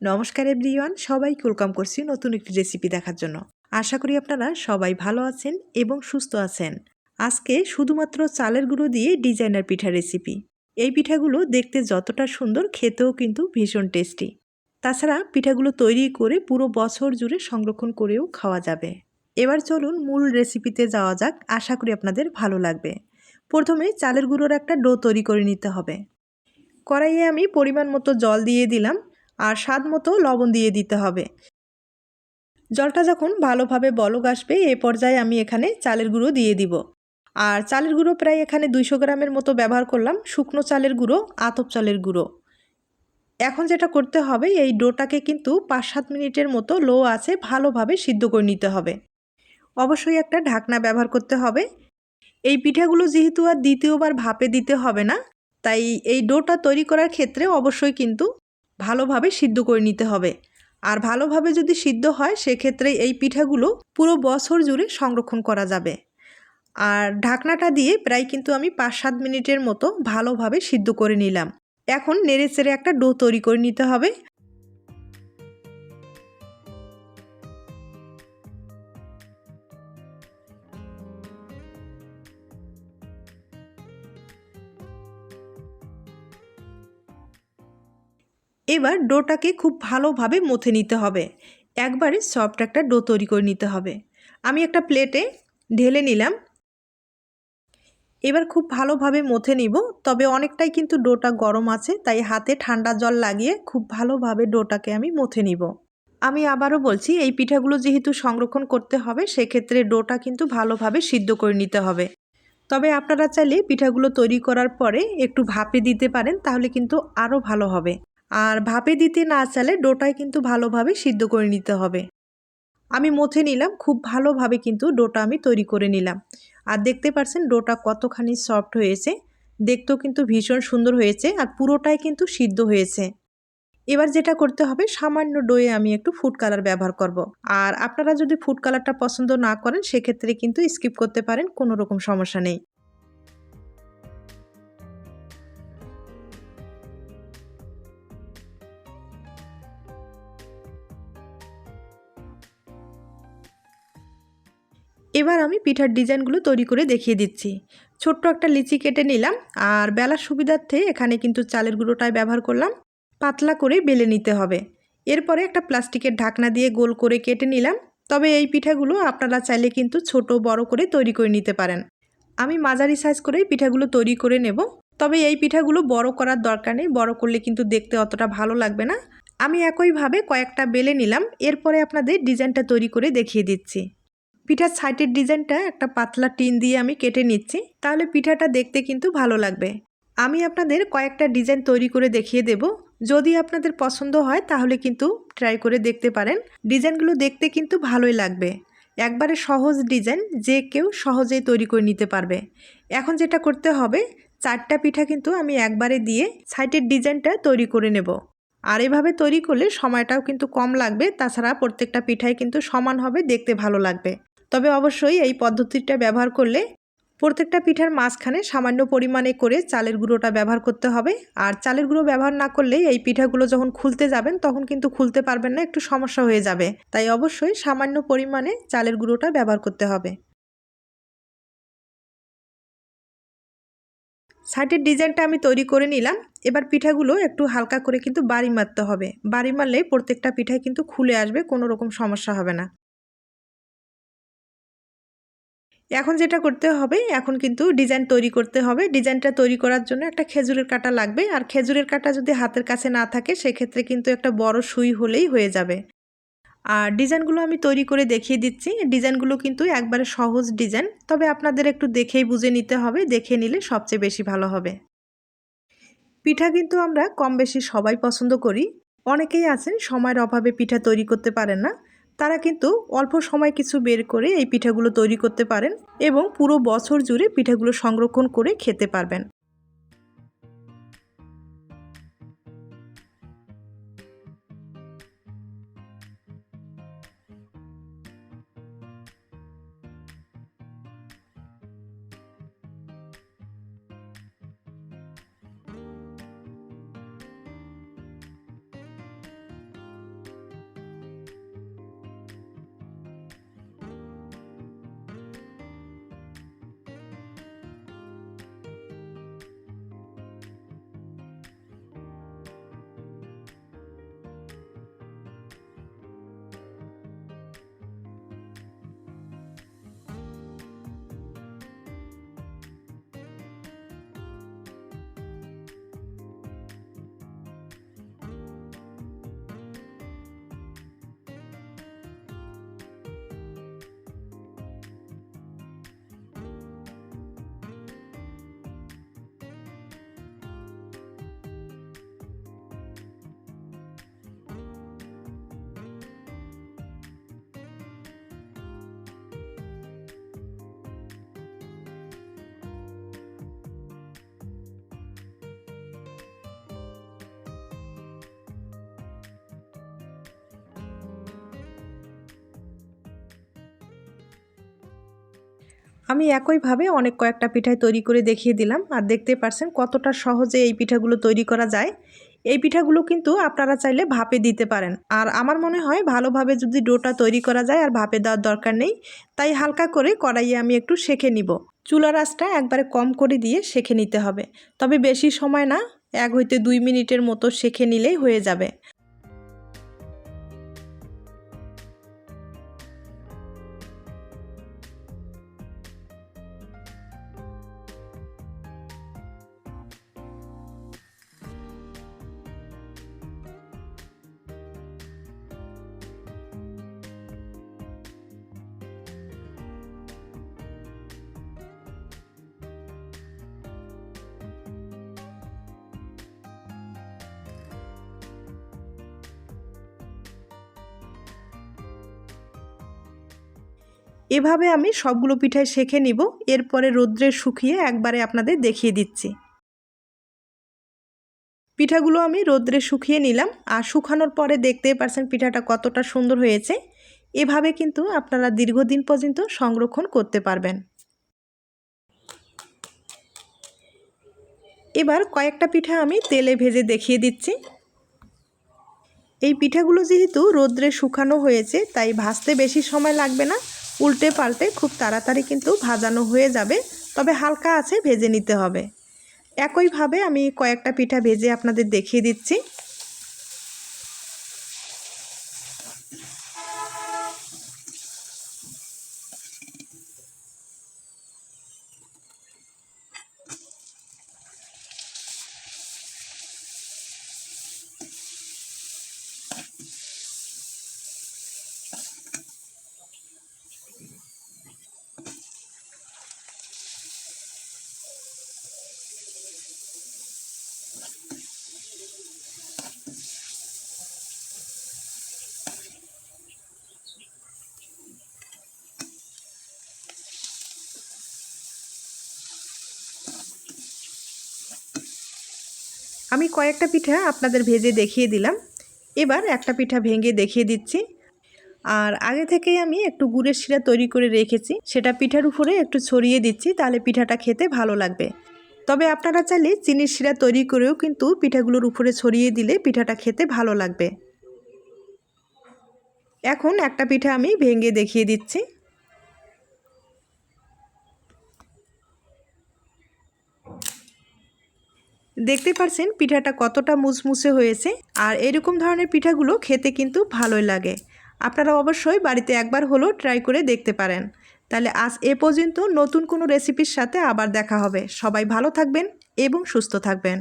নমস্কার এভরিওয়ান, সবাইকে ওয়েলকাম করছি নতুন একটি রেসিপি দেখার জন্য। আশা করি আপনারা সবাই ভালো আছেন এবং সুস্থ আছেন। আজকে শুধুমাত্র চালের গুঁড়ো দিয়ে ডিজাইনার পিঠা রেসিপি। এই পিঠাগুলো দেখতে যতটা সুন্দর, খেতেও কিন্তু ভীষণ টেস্টি। তাছাড়া পিঠাগুলো তৈরি করে পুরো বছর জুড়ে সংরক্ষণ করেও খাওয়া যাবে। এবার চলুন মূল রেসিপিতে যাওয়া যাক, আশা করি আপনাদের ভালো লাগবে। প্রথমে চালের গুঁড়োর একটা ডো তৈরি করে নিতে হবে। কড়াইয়ে আমি পরিমাণ মতো জল দিয়ে দিলাম। আর স্বাদ মতো লবণ দিয়ে দিতে হবে। জলটা যখন ভালোভাবে বলক আসবে, এ পর্যায়ে আমি এখানে চালের গুঁড়ো দিয়ে দিব। আর চালের গুঁড়ো প্রায় এখানে দুইশো গ্রামের মতো ব্যবহার করলাম, শুকনো চালের গুঁড়ো, আতপ চালের গুঁড়ো। এখন যেটা করতে হবে, এই ডোটাকে কিন্তু পাঁচ সাত মিনিটের মতো লো আছে ভালোভাবে সিদ্ধ করে নিতে হবে। অবশ্যই একটা ঢাকনা ব্যবহার করতে হবে। এই পিঠাগুলো যেহেতু আর দ্বিতীয়বার ভাপে দিতে হবে না, তাই এই ডোটা তৈরি করার ক্ষেত্রে অবশ্যই কিন্তু ভালোভাবে সিদ্ধ করে নিতে হবে। আর ভালোভাবে যদি সিদ্ধ হয়, সেক্ষেত্রে এই পিঠাগুলো পুরো বছর জুড়ে সংরক্ষণ করা যাবে। আর ঢাকনাটা দিয়ে প্রায় কিন্তু আমি পাঁচ সাত মিনিটের মতো ভালোভাবে সিদ্ধ করে নিলাম। এখন নেড়ে চেড়ে একটা ডো তৈরি করে নিতে হবে। এবার ডোটাকে খুব ভালোভাবে মথে নিতে হবে। একবারে সফট একটা ডো তৈরি করে নিতে হবে। আমি একটা প্লেটে ঢেলে নিলাম। এবার খুব ভালোভাবে মথে নিব। তবে অনেকটাই কিন্তু ডোটা গরম আছে, তাই হাতে ঠান্ডা জল লাগিয়ে খুব ভালোভাবে ডোটাকে আমি মথে নিব। আমি আবারও বলছি, এই পিঠাগুলো যেহেতু সংরক্ষণ করতে হবে, সেক্ষেত্রে ডোটা কিন্তু ভালোভাবে সিদ্ধ করে নিতে হবে। তবে আপনারা চাইলে পিঠাগুলো তৈরি করার পরে একটু ভাপে দিতে পারেন, তাহলে কিন্তু আরও ভালো হবে। আর ভাপে দিতে না চালে ডোটায় কিন্তু ভালোভাবে সিদ্ধ করে নিতে হবে। আমি মথে নিলাম, খুব ভালোভাবে কিন্তু ডোটা আমি তৈরি করে নিলাম। আর দেখতে পাচ্ছেন ডোটা কতখানি সফট হয়েছে। দেখতেও কিন্তু ভীষণ সুন্দর হয়েছে আর পুরোটাই কিন্তু সিদ্ধ হয়েছে। এবার যেটা করতে হবে, সামান্য ডোয়ে আমি একটু ফুড কালার ব্যবহার করব। আর আপনারা যদি ফুড কালারটা পছন্দ না করেন, সেক্ষেত্রে কিন্তু স্কিপ করতে পারেন, কোনো রকম সমস্যা নেই। এবার আমি পিঠার ডিজাইনগুলো তৈরি করে দেখিয়ে দিচ্ছি। ছোট্ট একটা লিচি কেটে নিলাম আর বেলার সুবিধার্থে এখানে কিন্তু চালের গুঁড়োটাই ব্যবহার করলাম। পাতলা করে বেলে নিতে হবে। এরপরে একটা প্লাস্টিকের ঢাকনা দিয়ে গোল করে কেটে নিলাম। তবে এই পিঠাগুলো আপনারা চাইলে কিন্তু ছোট বড় করে তৈরি করে নিতে পারেন। আমি মাঝারি সাইজ করে পিঠাগুলো তৈরি করে নেব। তবে এই পিঠাগুলো বড় করার দরকার নেই। বড় করলে কিন্তু দেখতে অতটা ভালো লাগবে না। আমি একইভাবে কয়েকটা বেলে নিলাম। এরপরে আপনাদের ডিজাইনটা তৈরি করে দেখিয়ে দিচ্ছি। পিঠার সাইটের ডিজাইনটা একটা পাতলা টিন দিয়ে আমি কেটে নিচ্ছি। তাহলে পিঠাটা দেখতে কিন্তু ভালো লাগবে। আমি আপনাদের কয়েকটা ডিজাইন তৈরি করে দেখিয়ে দেব। যদি আপনাদের পছন্দ হয়, তাহলে কিন্তু ট্রাই করে দেখতে পারেন। ডিজাইনগুলো দেখতে কিন্তু ভালোই লাগবে। একবারে সহজ ডিজাইন, যে কেউ সহজেই তৈরি করে নিতে পারবে। এখন যেটা করতে হবে, চারটা পিঠা কিন্তু আমি একবারে দিয়ে সাইটের ডিজাইনটা তৈরি করে নেব। আর এভাবে তৈরি করলে সময়টাও কিন্তু কম লাগবে। তাছাড়া প্রত্যেকটা পিঠাই কিন্তু সমান হবে, দেখতে ভালো লাগবে। তবে অবশ্যই এই পদ্ধতিটা ব্যবহার করলে প্রত্যেকটা পিঠার মাঝখানে সামান্য পরিমাণে করে চালের গুঁড়োটা ব্যবহার করতে হবে। আর চালের গুঁড়ো ব্যবহার না করলে এই পিঠাগুলো যখন খুলতে যাবেন, তখন কিন্তু খুলতে পারবেন না, একটু সমস্যা হয়ে যাবে। তাই অবশ্যই সামান্য পরিমাণে চালের গুঁড়োটা ব্যবহার করতে হবে। সাইডের ডিজাইনটা আমি তৈরি করে নিলাম। এবার পিঠাগুলো একটু হালকা করে কিন্তু বাড়ি মারতে হবে। বাড়ি মারলে প্রত্যেকটা পিঠাই কিন্তু খুলে আসবে, কোনো রকম সমস্যা হবে না। এখন যেটা করতে হবে, এখন কিন্তু ডিজাইন তৈরি করতে হবে। ডিজাইনটা তৈরি করার জন্য একটা খেজুরের কাটা লাগবে। আর খেজুরের কাটা যদি হাতের কাছে না থাকে, সেক্ষেত্রে কিন্তু একটা বড় সুই হলেই হয়ে যাবে। আর ডিজাইনগুলো আমি তৈরি করে দেখিয়ে দিচ্ছি। ডিজাইনগুলো কিন্তু একবারে সহজ ডিজাইন। তবে আপনাদের একটু দেখেই বুঝে নিতে হবে, দেখে নিলে সবচেয়ে বেশি ভালো হবে। পিঠা কিন্তু আমরা কম বেশি সবাই পছন্দ করি। অনেকেই আছেন, সময়ের অভাবে পিঠা তৈরি করতে পারেন না। তারা কিন্তু অল্প সময় কিছু বের করে এই পিঠাগুলো তৈরি করতে পারেন এবং পুরো বছর জুড়ে পিঠাগুলো সংরক্ষণ করে খেতে পারবেন। আমি একইভাবে অনেক কয়েকটা পিঠাই তৈরি করে দেখিয়ে দিলাম। আর দেখতে পারছেন কতটা সহজে এই পিঠাগুলো তৈরি করা যায়। এই পিঠাগুলো কিন্তু আপনারা চাইলে ভাপে দিতে পারেন। আর আমার মনে হয় ভালোভাবে যদি ডোটা তৈরি করা যায় আর ভাপে দেওয়ার দরকার নেই, তাই হালকা করে কড়াইয়ে আমি একটু সেঁকে নিব। চুলার আঁচটা একবারে কম করে দিয়ে সেঁকে নিতে হবে। তবে বেশি সময় না, এক হইতে দুই মিনিটের মতো সেঁকে নিলেই হয়ে যাবে। এভাবে আমি সবগুলো পিঠাই শেখে নিব, এরপরে রোদ্রে শুকিয়ে একবারে আপনাদের দেখিয়ে দিচ্ছি। পিঠাগুলো আমি রোদ্রে শুকিয়ে নিলাম, আর শুকানোর পরে দেখতেই পারছেন পিঠাটা কতটা সুন্দর হয়েছে। এভাবে কিন্তু আপনারা দীর্ঘদিন পর্যন্ত সংরক্ষণ করতে পারবেন। এবার কয়েকটা পিঠা আমি তেলে ভেজে দেখিয়ে দিচ্ছি। এই পিঠাগুলো যেহেতু রোদ্রে শুকানো হয়েছে, তাই ভাজতে বেশি সময় লাগবে না। উল্টে পাল্টে খুব তাড়াতাড়ি কিন্তু ভাজানো হয়ে যাবে। তবে হালকা আছে, ভেজে নিতে হবে। একইভাবে আমি কয়েকটা পিঠা ভেজে আপনাদের দেখিয়ে দিচ্ছি। আমি কয়েকটা পিঠা আপনাদের ভেজে দেখিয়ে দিলাম। এবার একটা পিঠা ভেঙে দেখিয়ে দিচ্ছি। আর আগে থেকেই আমি একটু গুড়ের শিরা তৈরি করে রেখেছি। সেটা পিঠার উপরে একটু ছড়িয়ে দিচ্ছি, তাহলে পিঠাটা খেতে ভালো লাগবে। তবে আপনারা চাইলে চিনির শিরা তৈরি করেও কিন্তু পিঠাগুলোর উপরে ছড়িয়ে দিলে পিঠাটা খেতে ভালো লাগবে। এখন একটা পিঠা আমি ভেঙে দেখিয়ে দিচ্ছি। দেখতে পারছেন পিঠাটা কতটা মুসমুসে হয়েছে আর এরকম ধরনের পিঠাগুলো খেতে কিন্তু ভালোই লাগে। আপনারা অবশ্যই বাড়িতে একবার হলেও ট্রাই করে দেখতে পারেন। তাহলে আজ এ পর্যন্ত নতুন কোনো রেসিপির সাথে আবার দেখা হবে। সবাই ভালো থাকবেন এবং সুস্থ থাকবেন।